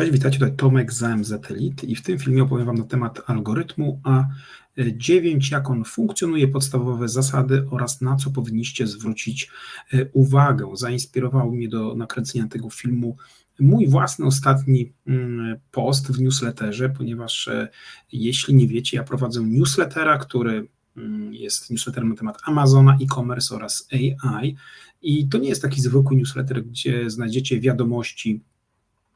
Cześć, witajcie, tutaj Tomek z AMZ Elite i w tym filmie opowiem Wam na temat algorytmu A9, jak on funkcjonuje, podstawowe zasady oraz na co powinniście zwrócić e, uwagę. Zainspirował mnie do nakręcenia tego filmu mój własny ostatni mm, post w newsletterze, ponieważ e, jeśli nie wiecie, ja prowadzę newslettera, który mm, jest newsletterem na temat Amazona, e-commerce oraz AI. I to nie jest taki zwykły newsletter, gdzie znajdziecie wiadomości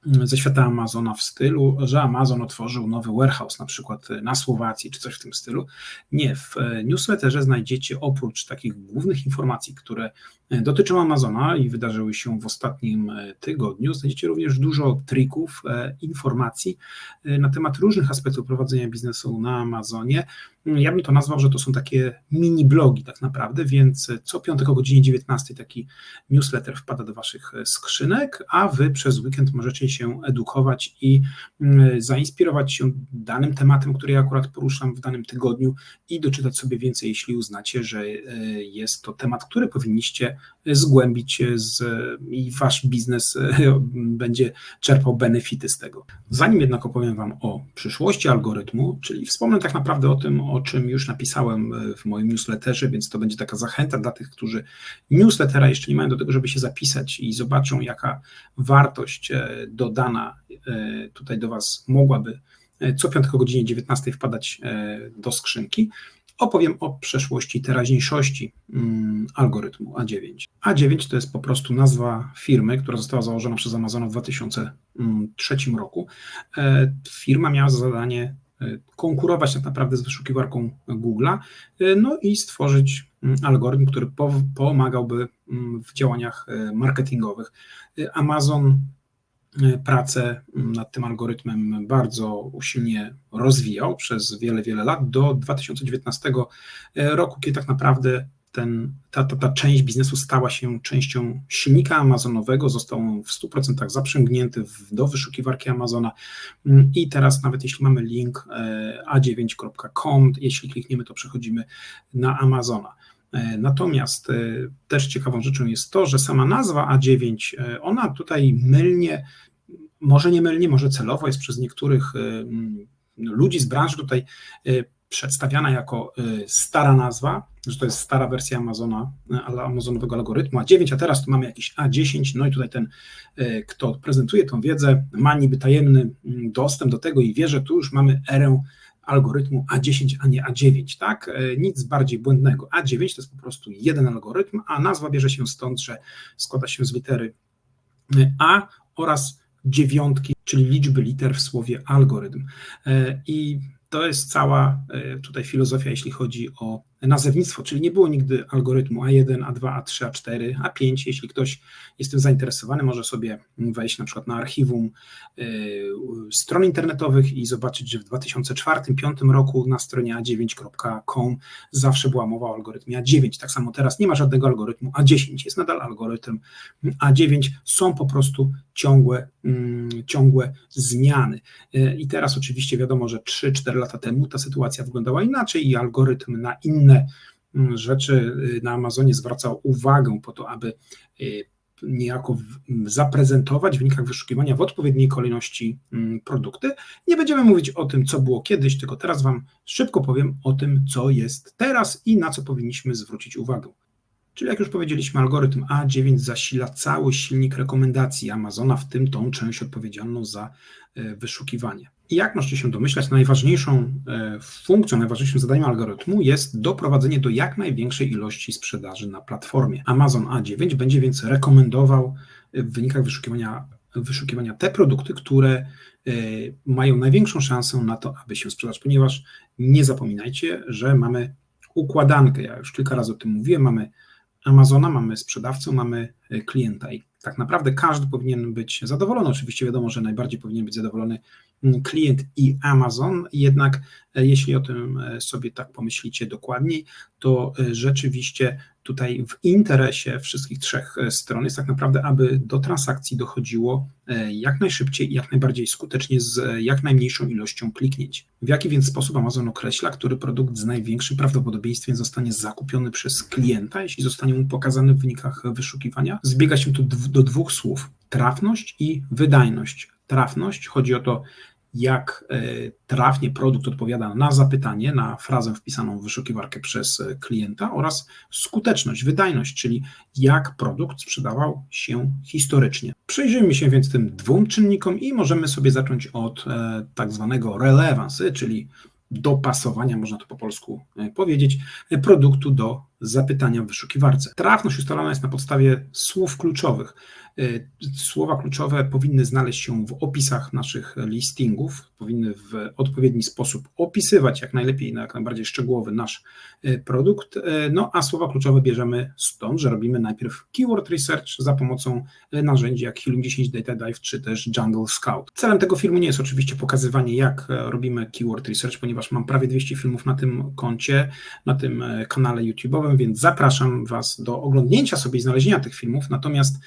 ze świata Amazona w stylu, że Amazon otworzył nowy warehouse, na przykład na Słowacji, czy coś w tym stylu. Nie, w newsletterze znajdziecie oprócz takich głównych informacji, które dotyczą Amazona i wydarzyły się w ostatnim tygodniu, znajdziecie również dużo trików, e, informacji e, na temat różnych aspektów prowadzenia biznesu na Amazonie. Ja bym to nazwał, że to są takie mini blogi tak naprawdę, więc co piątek o godzinie 19 taki newsletter wpada do Waszych skrzynek, a Wy przez weekend możecie się edukować i mm, zainspirować się danym tematem, który ja akurat poruszam w danym tygodniu i doczytać sobie więcej, jeśli uznacie, że e, jest to temat, który powinniście zgłębić z, i Wasz biznes e, będzie czerpał benefity z tego. Zanim jednak opowiem Wam o przyszłości algorytmu, czyli wspomnę tak naprawdę o tym, o czym już napisałem e, w moim newsletterze, więc to będzie taka zachęta dla tych, którzy newslettera jeszcze nie mają do tego, żeby się zapisać i zobaczą, jaka wartość do dodana e, tutaj do Was mogłaby e, co piątek o godzinie 19 wpadać e, do skrzynki, opowiem o przeszłości teraźniejszości mm, algorytmu A9. A9 to jest po prostu nazwa firmy, która została założona przez Amazona w 2003 roku. Firma miała za zadanie konkurować tak naprawdę z wyszukiwarką Google'a, no i stworzyć mm, algorytm, który pomagałby mm, w działaniach marketingowych. Amazon pracę nad tym algorytmem bardzo usilnie rozwijał przez wiele, wiele lat do 2019 roku, kiedy tak naprawdę ten, ta, ta, ta część biznesu stała się częścią silnika Amazonowego, został on w 100% zaprzęgnięty w, do wyszukiwarki Amazona i teraz nawet jeśli mamy link e, a9.com, jeśli klikniemy, to przechodzimy na Amazona. E, natomiast e, też ciekawą rzeczą jest to, że sama nazwa A9, e, ona tutaj mylnie, może nie mylnie, może celowo jest przez niektórych ludzi z branży tutaj przedstawiana jako stara nazwa, że to jest stara wersja Amazona, Amazonowego algorytmu A9, a teraz tu mamy jakiś A10, no i tutaj ten, kto prezentuje tą wiedzę, ma niby tajemny dostęp do tego i wie, że tu już mamy erę algorytmu A10, a nie A9, tak? Nic bardziej błędnego. A9 to jest po prostu jeden algorytm, a nazwa bierze się stąd, że składa się z litery A oraz dziewiątki, czyli liczby liter w słowie algorytm. I to jest cała tutaj filozofia, jeśli chodzi o nazewnictwo, czyli nie było nigdy algorytmu A1, A2, A3, A4, A5. Jeśli ktoś jest tym zainteresowany, może sobie wejść na przykład na archiwum y, stron internetowych i zobaczyć, że w 2004-2005 roku na stronie a9.com zawsze była mowa o algorytmie A9. Tak samo teraz nie ma żadnego algorytmu A10, jest nadal algorytm A9. Są po prostu ciągłe, mm, ciągłe zmiany. Y, I teraz oczywiście wiadomo, że 3-4 lata temu ta sytuacja wyglądała inaczej i algorytm na inne mm, rzeczy y, na Amazonie zwracał uwagę po to, aby y, niejako zaprezentować w wynikach wyszukiwania w odpowiedniej kolejności mm, produkty. Nie będziemy mówić o tym, co było kiedyś, tylko teraz Wam szybko powiem o tym, co jest teraz i na co powinniśmy zwrócić uwagę. Czyli jak już powiedzieliśmy, algorytm A9 zasila cały silnik rekomendacji Amazona, w tym tą część odpowiedzialną za e, wyszukiwanie. I jak możecie się domyślać, najważniejszą e, funkcją, najważniejszym zadaniem algorytmu jest doprowadzenie do jak największej ilości sprzedaży na platformie. Amazon A9 będzie więc rekomendował w wynikach wyszukiwania, wyszukiwania te produkty, które e, mają największą szansę na to, aby się sprzedać, ponieważ nie zapominajcie, że mamy układankę. Ja już kilka razy o tym mówiłem, mamy Amazona, mamy sprzedawcę, mamy e, klienta i tak naprawdę każdy powinien być zadowolony. Oczywiście wiadomo, że najbardziej powinien być zadowolony mm, klient i Amazon, jednak e, jeśli o tym e, sobie tak pomyślicie dokładniej, to rzeczywiście tutaj w interesie wszystkich trzech e, stron jest tak naprawdę, aby do transakcji dochodziło e, jak najszybciej i jak najbardziej skutecznie z e, jak najmniejszą ilością kliknięć. W jaki więc sposób Amazon określa, który produkt z największym prawdopodobieństwem zostanie zakupiony przez klienta, jeśli zostanie mu pokazany w wynikach wyszukiwania? Zbiega się tu do dwóch słów trafność i wydajność. trafność. Chodzi o to, jak e, trafnie produkt odpowiada na zapytanie, na frazę wpisaną w wyszukiwarkę przez e, klienta oraz skuteczność, wydajność, czyli jak produkt sprzedawał się historycznie. Przyjrzyjmy się więc tym dwóm czynnikom i możemy sobie zacząć od e, tak zwanego relevance, czyli dopasowania, można to po polsku powiedzieć, produktu do zapytania w wyszukiwarce. Trafność ustalona jest na podstawie słów kluczowych. Y, słowa kluczowe powinny znaleźć się w opisach naszych listingów, powinny w odpowiedni sposób opisywać jak najlepiej, jak najbardziej szczegółowy nasz y, produkt. Y, no a słowa kluczowe bierzemy stąd, że robimy najpierw keyword research za pomocą narzędzi jak Helium 10 Data Dive czy też Jungle Scout. Celem tego filmu nie jest oczywiście pokazywanie, jak robimy keyword research, ponieważ mam prawie 200 filmów na tym koncie, na tym kanale YouTube'owym, więc zapraszam Was do oglądnięcia sobie i znalezienia tych filmów. Natomiast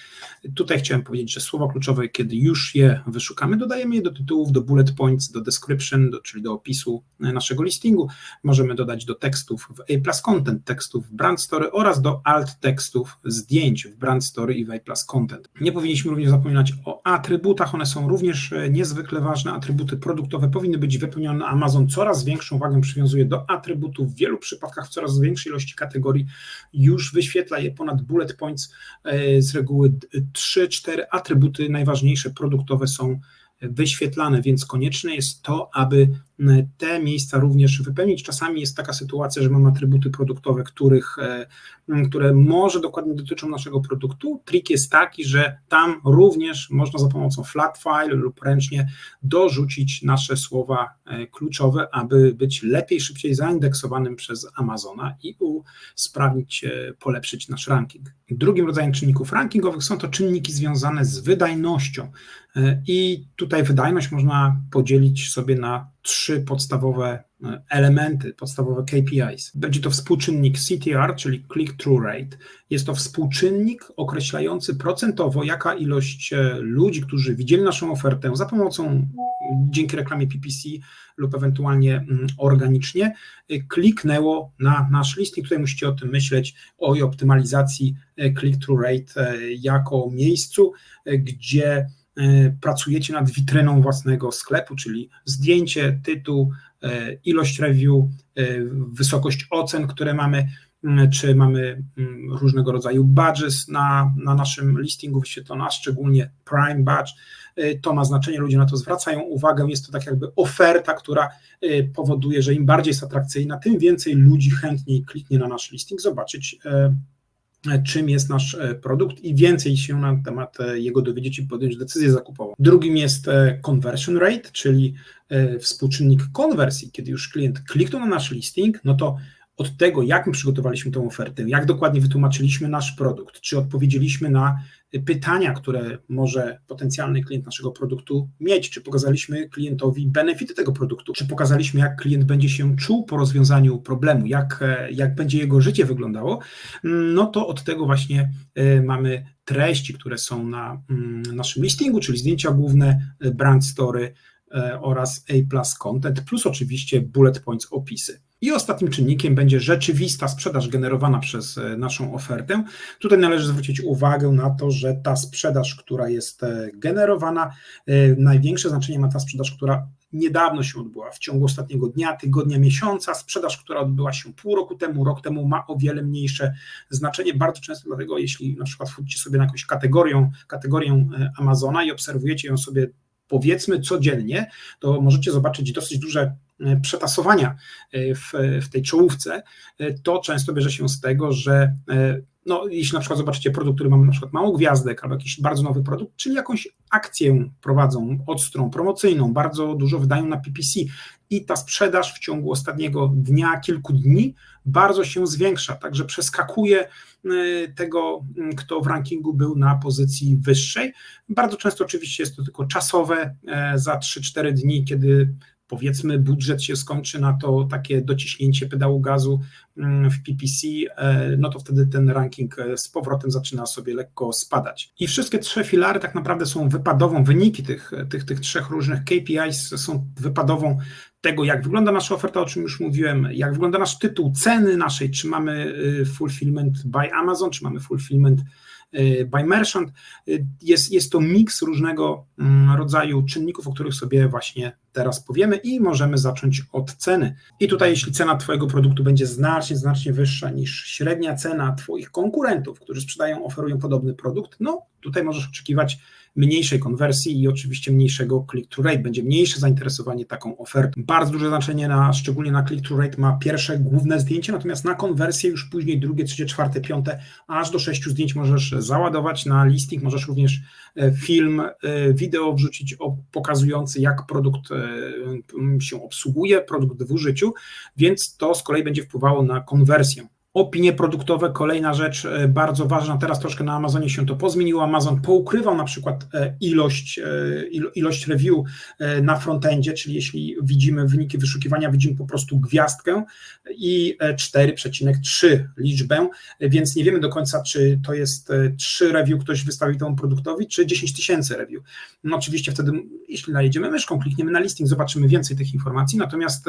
Tutaj chciałem powiedzieć, że słowa kluczowe, kiedy już je wyszukamy, dodajemy je do tytułów, do bullet points, do description, do, czyli do opisu naszego listingu. Możemy dodać do tekstów w A plus Content, tekstów w Brand Story oraz do alt tekstów zdjęć w Brand Story i w A plus Content. Nie powinniśmy również zapominać o atrybutach, one są również e, niezwykle ważne. Atrybuty produktowe powinny być wypełnione. Amazon coraz większą wagę przywiązuje do atrybutów, w wielu przypadkach w coraz większej ilości kategorii już wyświetla je ponad bullet points, e, z reguły 3, cztery atrybuty najważniejsze produktowe są wyświetlane, więc konieczne jest to, aby te miejsca również wypełnić. Czasami jest taka sytuacja, że mamy atrybuty produktowe, których, e, które może dokładnie dotyczą naszego produktu. Trik jest taki, że tam również można za pomocą flat file lub ręcznie dorzucić nasze słowa e, kluczowe, aby być lepiej, szybciej zaindeksowanym przez Amazona i usprawnić, e, polepszyć nasz ranking. Drugim rodzajem czynników rankingowych są to czynniki związane z wydajnością. I tutaj wydajność można podzielić sobie na trzy podstawowe e, elementy, podstawowe KPIs. Będzie to współczynnik CTR, czyli click-through rate. Jest to współczynnik określający procentowo, jaka ilość e, ludzi, którzy widzieli naszą ofertę za pomocą, dzięki reklamie PPC lub ewentualnie mm, organicznie, e, kliknęło na nasz listing. Tutaj musicie o tym myśleć, o optymalizacji click-through rate jako miejscu, gdzie pracujecie nad witryną własnego sklepu, czyli zdjęcie, tytuł, e, ilość review, e, wysokość ocen, które mamy, czy mamy różnego rodzaju badges na, na naszym listingu wyświetlone, a szczególnie Prime Badge. To ma znaczenie, ludzie na to zwracają uwagę. Jest to tak jakby oferta, która powoduje, że im bardziej jest atrakcyjna, tym więcej ludzi chętniej kliknie na nasz listing, zobaczyć czym jest nasz e, produkt i więcej się na temat e, jego dowiedzieć i podjąć decyzję zakupową. Drugim jest e, conversion rate, czyli współczynnik konwersji. Kiedy już klient kliknął na nasz listing, no to od tego, jak my przygotowaliśmy tę ofertę, jak dokładnie wytłumaczyliśmy nasz produkt, czy odpowiedzieliśmy na pytania, które może potencjalny klient naszego produktu mieć, czy pokazaliśmy klientowi benefity tego produktu, czy pokazaliśmy, jak klient będzie się czuł po rozwiązaniu problemu, jak, jak będzie jego życie wyglądało, no to od tego właśnie e, mamy treści, które są na mm, naszym listingu, czyli zdjęcia główne, brand story e, oraz A content, plus oczywiście bullet points, opisy. I ostatnim czynnikiem będzie rzeczywista sprzedaż generowana przez e, naszą ofertę. Tutaj należy zwrócić uwagę na to, że ta sprzedaż, która jest e, generowana, e, największe znaczenie ma ta sprzedaż, która niedawno się odbyła, w ciągu ostatniego dnia, tygodnia, miesiąca. Sprzedaż, która odbyła się pół roku temu, rok temu, ma o wiele mniejsze znaczenie. Bardzo często dlatego, jeśli na przykład wchodzicie sobie na jakąś kategorię, kategorię Amazona i obserwujecie ją sobie powiedzmy codziennie, to możecie zobaczyć dosyć duże przetasowania e, w, w tej czołówce, e, to często bierze się z tego, że no, jeśli na przykład zobaczycie produkt, który ma na przykład mało gwiazdek, albo jakiś bardzo nowy produkt, czyli jakąś akcję prowadzą ostrą, promocyjną, bardzo dużo wydają na PPC i ta sprzedaż w ciągu ostatniego dnia, kilku dni bardzo się zwiększa, także przeskakuje tego, kto w rankingu był na pozycji wyższej. Bardzo często oczywiście jest to tylko czasowe, za 3-4 dni, kiedy powiedzmy budżet się skończy na to takie dociśnięcie pedału gazu mm, w PPC, e, no to wtedy ten ranking e, z powrotem zaczyna sobie lekko spadać. I wszystkie trzy filary tak naprawdę są wypadową, wyniki tych, tych, tych trzech różnych KPIs są wypadową tego, jak wygląda nasza oferta, o czym już mówiłem, jak wygląda nasz tytuł, ceny naszej, czy mamy y, fulfillment by Amazon, czy mamy fulfillment by Merchant. Jest, jest to miks różnego mm, rodzaju czynników, o których sobie właśnie teraz powiemy i możemy zacząć od ceny. I tutaj jeśli cena Twojego produktu będzie znacznie, znacznie wyższa niż średnia cena Twoich konkurentów, którzy sprzedają, oferują podobny produkt, no tutaj możesz oczekiwać mniejszej konwersji i oczywiście mniejszego click-through rate, będzie mniejsze zainteresowanie taką ofertą. Bardzo duże znaczenie na, szczególnie na click-through rate ma pierwsze główne zdjęcie, natomiast na konwersję już później drugie, trzecie, czwarte, piąte, aż do sześciu zdjęć możesz załadować na listing, możesz również film, e, wideo wrzucić pokazujący jak produkt e, się obsługuje, produkt w użyciu, więc to z kolei będzie wpływało na konwersję. Opinie produktowe, kolejna rzecz e, bardzo ważna, teraz troszkę na Amazonie się to pozmieniło. Amazon poukrywał na przykład e, ilość, e, ilość review na frontendzie, czyli jeśli widzimy wyniki wyszukiwania, widzimy po prostu gwiazdkę i 4,3 liczbę, więc nie wiemy do końca, czy to jest 3 review ktoś wystawił temu produktowi, czy 10 tysięcy review. No oczywiście wtedy, jeśli najedziemy myszką, klikniemy na listing, zobaczymy więcej tych informacji, natomiast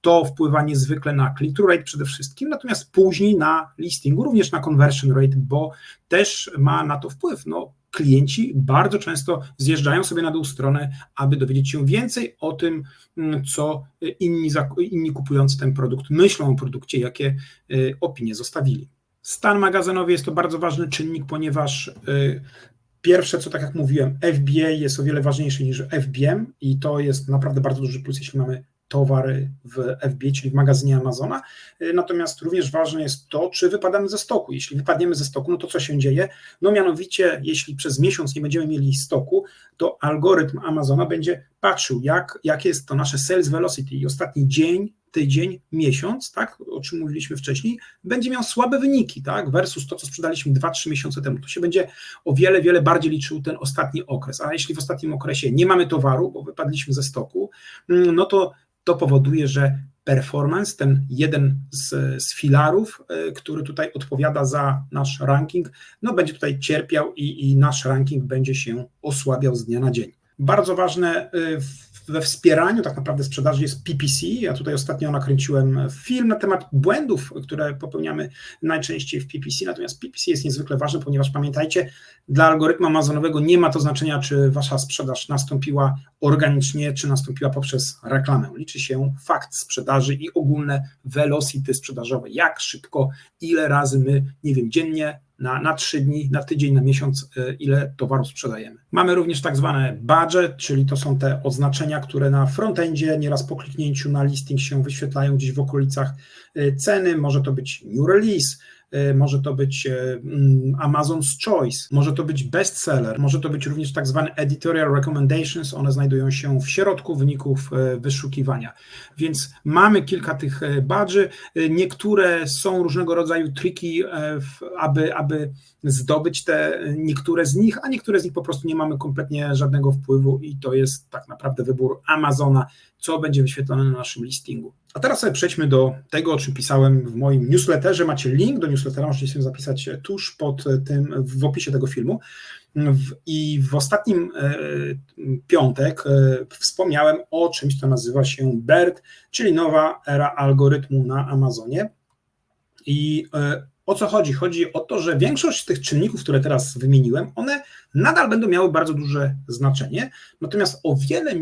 to wpływa niezwykle na click-through rate przede wszystkim, natomiast później później na listingu, również na conversion rate, bo też ma na to wpływ. No, klienci bardzo często zjeżdżają sobie na dół stronę, aby dowiedzieć się więcej o tym, mm, co inni, inni kupujący ten produkt myślą o produkcie, jakie y, opinie zostawili. Stan magazynowy jest to bardzo ważny czynnik, ponieważ y, Pierwsze, co tak jak mówiłem, FBA jest o wiele ważniejszy niż FBM i to jest naprawdę bardzo duży plus, jeśli mamy towary w FB, czyli w magazynie Amazona. Y, natomiast również ważne jest to, czy wypadamy ze stoku. Jeśli wypadniemy ze stoku, no to co się dzieje? No mianowicie, jeśli przez miesiąc nie będziemy mieli stoku, to algorytm Amazona będzie patrzył, jak, jakie jest to nasze sales velocity i ostatni dzień, tydzień, miesiąc, tak, o czym mówiliśmy wcześniej, będzie miał słabe wyniki, tak, versus to, co sprzedaliśmy 2-3 miesiące temu. To się będzie o wiele, wiele bardziej liczył ten ostatni okres. A jeśli w ostatnim okresie nie mamy towaru, bo wypadliśmy ze stoku, mm, no to to powoduje, że performance, ten jeden z, z filarów, e, który tutaj odpowiada za nasz ranking, no będzie tutaj cierpiał i, i nasz ranking będzie się osłabiał z dnia na dzień. Bardzo ważne e, we wspieraniu tak naprawdę sprzedaży jest PPC. Ja tutaj ostatnio nakręciłem film na temat błędów, które popełniamy najczęściej w PPC, natomiast PPC jest niezwykle ważny, ponieważ pamiętajcie, dla algorytmu amazonowego nie ma to znaczenia, czy wasza sprzedaż nastąpiła organicznie, czy nastąpiła poprzez reklamę. Liczy się fakt sprzedaży i ogólne velocity sprzedażowe, jak szybko, ile razy my, nie wiem, dziennie na, na 3 dni, na tydzień, na miesiąc, e, ile towaru sprzedajemy. Mamy również tak zwane budget, czyli to są te oznaczenia, które na frontendzie nieraz po kliknięciu na listing się wyświetlają gdzieś w okolicach e, ceny. Może to być new release, może to być e, mm, Amazon's Choice, może to być bestseller, może to być również tak zwane editorial recommendations, one znajdują się w środku wyników e, wyszukiwania. Więc mamy kilka tych badży, niektóre są różnego rodzaju triki, aby, aby zdobyć te niektóre z nich, a niektóre z nich po prostu nie mamy kompletnie żadnego wpływu i to jest tak naprawdę wybór Amazona, co będzie wyświetlone na naszym listingu. A teraz sobie przejdźmy do tego, o czym pisałem w moim newsletterze. Macie link do newslettera, możecie się zapisać tuż pod tym, w opisie tego filmu. I w ostatnim e, piątek e, wspomniałem o czymś, co nazywa się BERT, czyli nowa era algorytmu na Amazonie. I e, o co chodzi? Chodzi o to, że większość z tych czynników, które teraz wymieniłem, one nadal będą miały bardzo duże znaczenie, natomiast o wiele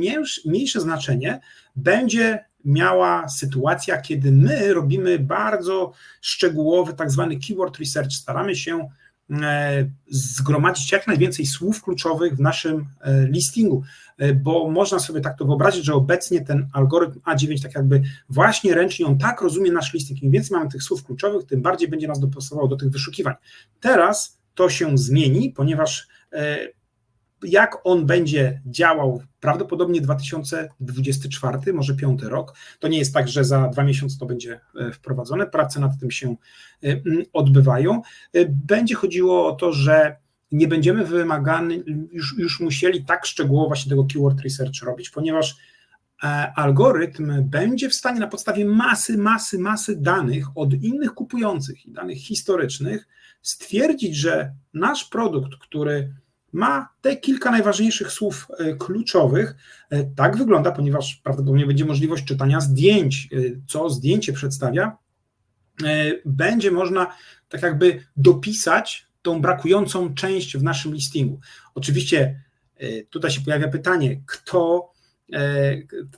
mniejsze znaczenie będzie miała sytuacja, kiedy my robimy bardzo szczegółowy tak zwany keyword research, staramy się e, zgromadzić jak najwięcej słów kluczowych w naszym e, listingu, e, bo można sobie tak to wyobrazić, że obecnie ten algorytm A9 tak jakby właśnie ręcznie on tak rozumie nasz listing. Im więcej mamy tych słów kluczowych, tym bardziej będzie nas dopasował do tych wyszukiwań. Teraz to się zmieni, ponieważ jak on będzie działał prawdopodobnie 2024, może piąty rok. To nie jest tak, że za dwa miesiące to będzie e, wprowadzone. Prace nad tym się e, odbywają. E, będzie chodziło o to, że nie będziemy wymagani, już, już musieli tak szczegółowo właśnie tego keyword research robić, ponieważ algorytm będzie w stanie na podstawie masy, masy, masy danych od innych kupujących i danych historycznych stwierdzić, że nasz produkt, który ma te kilka najważniejszych słów e, kluczowych. E, tak wygląda, ponieważ prawdopodobnie będzie możliwość czytania zdjęć, e, co zdjęcie przedstawia. Będzie można tak jakby dopisać tą brakującą część w naszym listingu. Oczywiście tutaj się pojawia pytanie, kto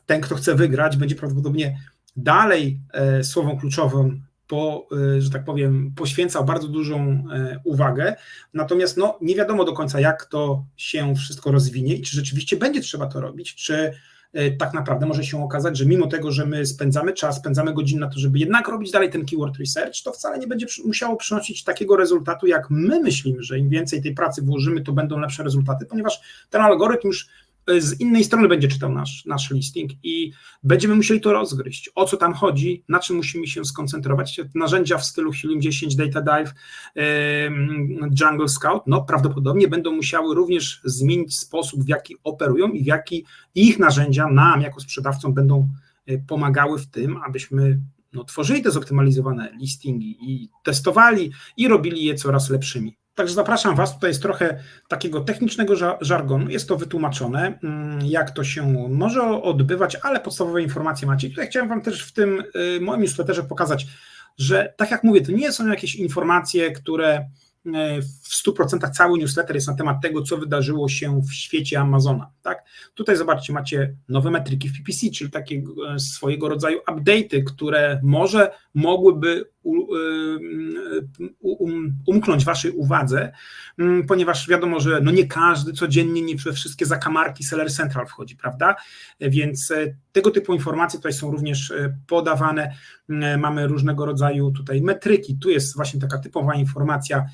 ten, kto chce wygrać, będzie prawdopodobnie dalej słową kluczową po, y, że tak powiem, poświęcał bardzo dużą e, uwagę, natomiast no, nie wiadomo do końca, jak to się wszystko rozwinie i czy rzeczywiście będzie trzeba to robić, czy e, tak naprawdę może się okazać, że mimo tego, że my spędzamy czas, spędzamy godziny na to, żeby jednak robić dalej ten keyword research, to wcale nie będzie musiało przynosić takiego rezultatu, jak my myślimy, że im więcej tej pracy włożymy, to będą lepsze rezultaty, ponieważ ten algorytm już z innej strony będzie czytał nasz, nasz listing i będziemy musieli to rozgryźć. O co tam chodzi, na czym musimy się skoncentrować. Narzędzia w stylu Helium 10, Data Dive, Jungle Scout, no prawdopodobnie będą musiały również zmienić sposób, w jaki operują i w jaki ich narzędzia nam jako sprzedawcom będą e, pomagały w tym, abyśmy no, tworzyli te zoptymalizowane listingi i testowali i robili je coraz lepszymi. Także zapraszam Was, tutaj jest trochę takiego technicznego żargonu, jest to wytłumaczone, mm, jak to się może odbywać, ale podstawowe informacje macie. Tutaj chciałem Wam też w tym y, moim newsletterze pokazać, że tak jak mówię, to nie są jakieś informacje, które w 100% cały newsletter jest na temat tego, co wydarzyło się w świecie Amazona. Tak? Tutaj zobaczcie, macie nowe metryki w PPC, czyli takie e, swojego rodzaju update'y, które może mogłyby e, umknąć Waszej uwadze, mm, ponieważ wiadomo, że no nie każdy codziennie, nie we wszystkie zakamarki Seller Central wchodzi, prawda? Więc tego typu informacje tutaj są również podawane. Mamy różnego rodzaju tutaj metryki. Tu jest właśnie taka typowa informacja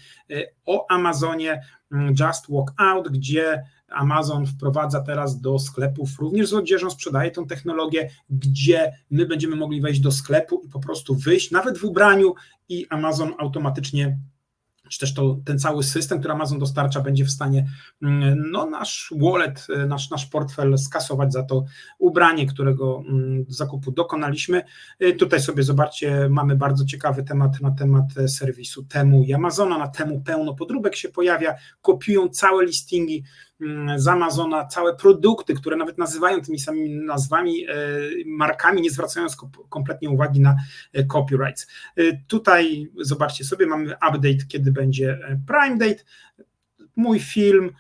o Amazonie mm, Just Walk Out, gdzie Amazon wprowadza teraz do sklepów również z odzieżą, sprzedaje tą technologię, gdzie my będziemy mogli wejść do sklepu i po prostu wyjść, nawet w ubraniu, i Amazon automatycznie czy też to, ten cały system, który Amazon dostarcza, będzie w stanie mm, no, nasz wallet, e, nasz, nasz portfel skasować za to ubranie, którego mm, zakupu dokonaliśmy. E, tutaj sobie zobaczcie, mamy bardzo ciekawy temat na temat e, serwisu Temu i Amazona. Na Temu pełno podróbek się pojawia, kopiują całe listingi z Amazona całe produkty, które nawet nazywają tymi samymi nazwami, e, markami, nie zwracając kompletnie uwagi na e, copyrights. E, tutaj zobaczcie sobie, mamy update, kiedy będzie Prime Date, mój film,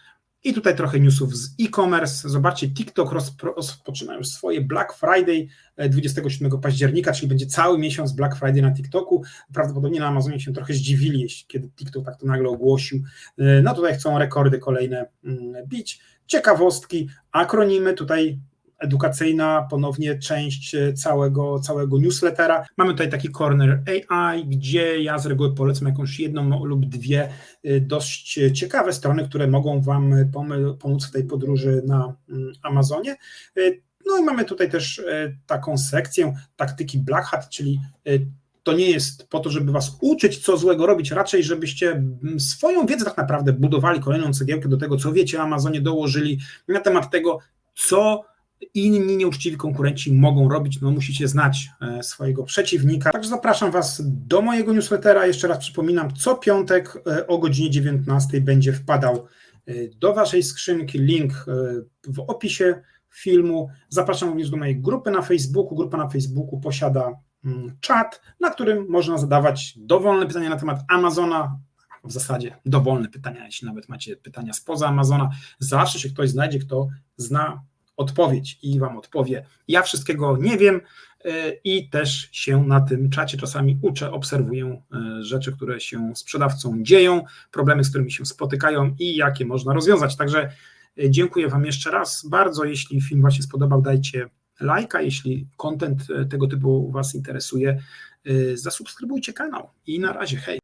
i tutaj trochę newsów z e-commerce. Zobaczcie, TikTok rozpoczyna już swoje Black Friday 27 października, czyli będzie cały miesiąc Black Friday na TikToku. Prawdopodobnie na Amazonie się trochę zdziwili, kiedy TikTok tak to nagle ogłosił. No tutaj chcą rekordy kolejne mm, bić. Ciekawostki, akronimy, tutaj edukacyjna, ponownie część e, całego, całego newslettera. Mamy tutaj taki corner AI, gdzie ja z reguły polecam jakąś jedną lub dwie e, dość ciekawe strony, które mogą Wam pomóc w tej podróży na mm, Amazonie. E, no i mamy tutaj też taką sekcję taktyki Black Hat, czyli to nie jest po to, żeby was uczyć, co złego robić, raczej żebyście mm, swoją wiedzę tak naprawdę budowali kolejną cegiełkę do tego, co wiecie o Amazonie, dołożyli na temat tego, co inni nieuczciwi konkurenci mogą robić, no musicie znać e, swojego przeciwnika. Także zapraszam Was do mojego newslettera. Jeszcze raz przypominam, co piątek e, o godzinie 19 będzie wpadał e, do Waszej skrzynki. Link w opisie filmu. Zapraszam również do mojej grupy na Facebooku. Grupa na Facebooku posiada mm, czat, na którym można zadawać dowolne pytania na temat Amazona, w zasadzie dowolne pytania, jeśli nawet macie pytania spoza Amazona, zawsze się ktoś znajdzie, kto zna odpowiedź i Wam odpowie. Ja wszystkiego nie wiem e, i też się na tym czacie czasami uczę, obserwuję e, rzeczy, które się sprzedawcą dzieją, problemy, z którymi się spotykają i jakie można rozwiązać. Także e, dziękuję Wam jeszcze raz bardzo. Jeśli film Wam się spodobał, dajcie lajka. Jeśli kontent tego typu Was interesuje, zasubskrybujcie kanał. I na razie, hej.